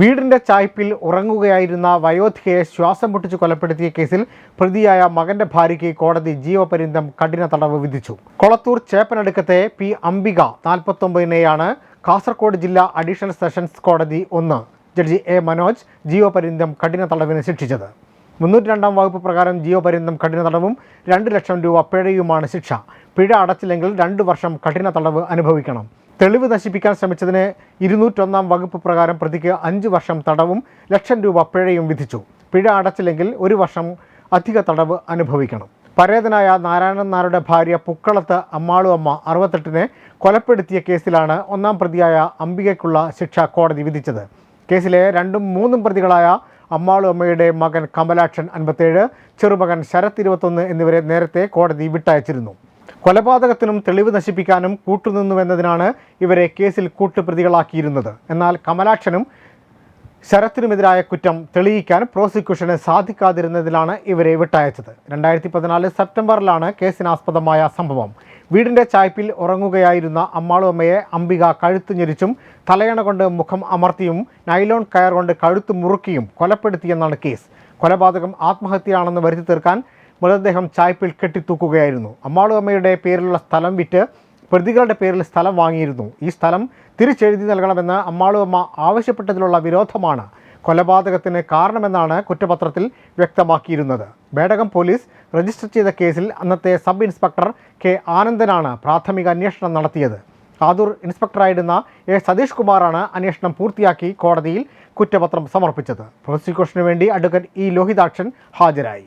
വീടിന്റെ ചായ്പിൽ ഉറങ്ങുകയായിരുന്ന വയോധികയെ ശ്വാസം പൊട്ടിച്ച് കൊലപ്പെടുത്തിയ കേസിൽ പ്രതിയായ മകന്റെ ഭാര്യയ്ക്ക് കോടതി ജീവപര്യന്തം കഠിന തടവ് വിധിച്ചു. കൊളത്തൂർ ചേപ്പനടുക്കത്തെ പി അംബിക നാൽപ്പത്തൊമ്പതിനെയാണ് കാസർഗോഡ് ജില്ലാ അഡീഷണൽ സെഷൻസ് കോടതി ഒന്ന് ജഡ്ജി എ മനോജ് ജീവപര്യന്തം കഠിന തടവിന് ശിക്ഷിച്ചത്. മുന്നൂറ്റി രണ്ടാം വകുപ്പ് പ്രകാരം ജീവപര്യന്തം കഠിന തടവും രണ്ട് ലക്ഷം രൂപ പിഴയുമാണ് ശിക്ഷ. പിഴ അടച്ചില്ലെങ്കിൽ രണ്ട് വർഷം കഠിന തടവ് അനുഭവിക്കണം. തെളിവ് നശിപ്പിക്കാൻ ശ്രമിച്ചതിന് ഇരുന്നൂറ്റൊന്നാം വകുപ്പ് പ്രകാരം പ്രതിക്ക് അഞ്ച് വർഷം തടവും ലക്ഷം രൂപ പിഴയും വിധിച്ചു. പിഴ അടച്ചില്ലെങ്കിൽ ഒരു വർഷം അധിക തടവ് അനുഭവിക്കണം. പരേതനായ നാരായണൻ നായരുടെ ഭാര്യ പുക്കളത്ത് അമ്മാളു അമ്മ അറുപത്തെട്ടിനെ കൊലപ്പെടുത്തിയ കേസിലാണ് ഒന്നാം പ്രതിയായ അംബികയ്ക്കുള്ള ശിക്ഷ കോടതി വിധിച്ചത്. കേസിലെ രണ്ടും മൂന്നും പ്രതികളായ അമ്മാളു അമ്മയുടെ മകൻ കമലാക്ഷൻ അൻപത്തേഴ് ചെറുമകൻ ശരത് ഇരുപത്തൊന്ന് എന്നിവരെ നേരത്തെ കോടതി വിട്ടയച്ചിരുന്നു. കൊലപാതകത്തിനും തെളിവ് നശിപ്പിക്കാനും കൂട്ടുനിന്നുവെന്നതിനാണ് ഇവരെ കേസിൽ കൂട്ടുപ്രതികളാക്കിയിരുന്നത്. എന്നാൽ കമലാക്ഷനും ശരത്തിനുമെതിരായ കുറ്റം തെളിയിക്കാൻ പ്രോസിക്യൂഷന് സാധിക്കാതിരുന്നതിലാണ് ഇവരെ വിട്ടയച്ചത്. രണ്ടായിരത്തി പതിനാല് സെപ്റ്റംബറിലാണ് കേസിനാസ്പദമായ സംഭവം. വീടിന്റെ ചായ്പിൽ ഉറങ്ങുകയായിരുന്ന അമ്മാളുമ്മയെ അംബിക കഴുത്ത് ഞെരിച്ചും തലയണ കൊണ്ട് മുഖം അമർത്തിയും നൈലോൺ കയർ കൊണ്ട് കഴുത്ത് മുറുക്കിയും കൊലപ്പെടുത്തിയെന്നാണ് കേസ്. കൊലപാതകം ആത്മഹത്യയാണെന്ന് വരുത്തി തീർക്കാൻ മൃതദേഹം ചായ്പിൽ കെട്ടിത്തൂക്കുകയായിരുന്നു. അമ്മാളുമ്മയുടെ പേരിലുള്ള സ്ഥലം വിറ്റ് പ്രതികളുടെ പേരിൽ സ്ഥലം വാങ്ങിയിരുന്നു. ഈ സ്ഥലം തിരിച്ചെഴുതി നൽകണമെന്ന് അമ്മാളുമ്മ ആവശ്യപ്പെട്ടതിലുള്ള വിരോധമാണ് കൊലപാതകത്തിന് കാരണമെന്നാണ് കുറ്റപത്രത്തിൽ വ്യക്തമാക്കിയിരുന്നത്. ബേടകം പോലീസ് രജിസ്റ്റർ ചെയ്ത കേസിൽ അന്നത്തെ സബ് ഇൻസ്പെക്ടർ കെ ആനന്ദനാണ് പ്രാഥമിക അന്വേഷണം നടത്തിയത്. ആദൂർ ഇൻസ്പെക്ടറായിരുന്ന എ സതീഷ് കുമാറാണ് അന്വേഷണം പൂർത്തിയാക്കി കോടതിയിൽ കുറ്റപത്രം സമർപ്പിച്ചത്. പ്രോസിക്യൂഷനു വേണ്ടി അഡ്വക്കേറ്റ് ഇ ലോഹിതാക്ഷൻ ഹാജരായി.